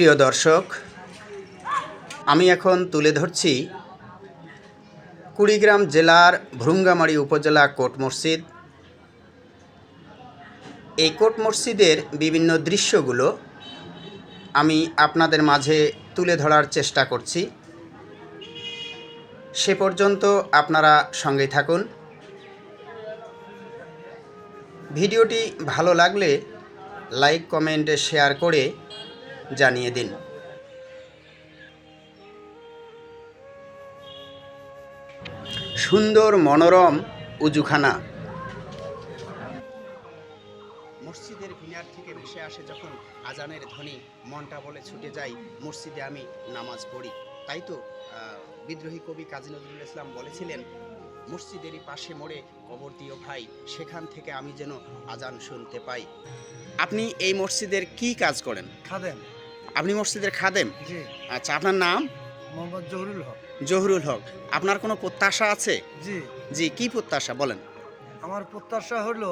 প্রিয় দর্শক, আমি এখন তুলে ধরছি কুড়িগ্রাম জেলার ভ্রুঙ্গামারি উপজেলা কোট মসজিদ। এই কোট মসজিদের বিভিন্ন দৃশ্যগুলো আমি আপনাদের মাঝে তুলে ধরার চেষ্টা করছি। সে পর্যন্ত আপনারা সঙ্গে থাকুন। ভিডিওটি ভালো লাগলে লাইক, কমেন্টে, শেয়ার করে জানিয়ে দিন। সুন্দর মনোরম উজুখানা। মসজিদের ভিনার থেকে ভেসে আসে যখন আজানের ধ্বনি মনটা বলে ছুটে যাই মসজিদে আমি নামাজ পড়ি। তাই তো বিদ্রোহী কবি কাজী নজরুল ইসলাম বলেছিলেন মসজিদেরই পাশে মোড়ে কবর দিও ভাই সেখান থেকে আমি যেন আজান শুনতে পাই। আপনি এই মসজিদের কি কাজ করেন? খাদেম। আপনি মসজিদের খাদেম? আচ্ছা আপনার নাম? মোহাম্মদ জহুরুল হক। জহুরুল হক। আপনার কোনো প্রত্যাশা আছে? জি। জি কি প্রত্যাশা? বলেন। আমার প্রত্যাশা হলো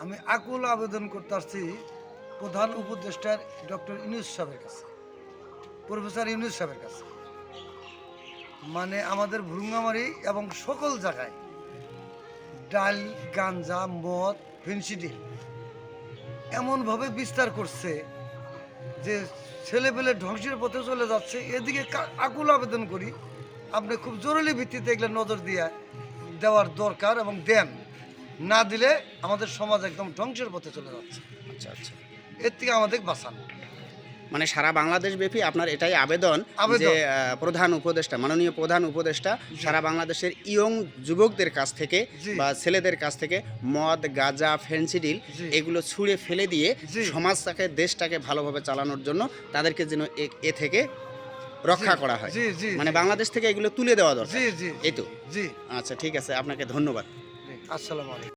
আমি আকুল আবেদন করতে আসছি প্রধান উপদেষ্টার ডক্টর ইউনুস সাহেবের কাছে প্রফেসর ইউনুস সাহেবের কাছে। মানে আমাদের ভ্রুঙ্গামারি এবং সকল জায়গায় ডাল গাঞ্জা মদ ফেন্সিডিল এমনভাবে বিস্তার করছে যে ছেলে পেলে ধ্বংসের পথে চলে যাচ্ছে এদিকে আকুল আবেদন করি আপনি খুব জরুরি ভিত্তিতে এগুলো নজর দিয়ে দেওয়ার দরকার এবং দেন। না দিলে আমাদের সমাজ একদম ধ্বংসের পথে চলে যাচ্ছে। আচ্ছা আচ্ছা। এর থেকে আমাদের বাঁচান। মানে সারা বাংলাদেশ ব্যাপী আপনার এটাই আবেদন। যে প্রধান উপদেষ্টা মাননীয় প্রধান উপদেষ্টা সারা বাংলাদেশের ইয়ং যুবকদের কাছ থেকে বা ছেলেদের কাছ থেকে মদ গাঁজা ফেন্সিডিল এগুলো ছুঁড়ে ফেলে দিয়ে সমাজটাকে দেশটাকে ভালোভাবে চালানোর জন্য তাদেরকে যেন এ- এ থেকে রক্ষা করা হয়। মানে বাংলাদেশ থেকে এগুলো তুলে দেওয়া দরকার। এই তো। আচ্ছা ঠিক আছে আপনাকে ধন্যবাদ। আসসালামু আলাইকুম।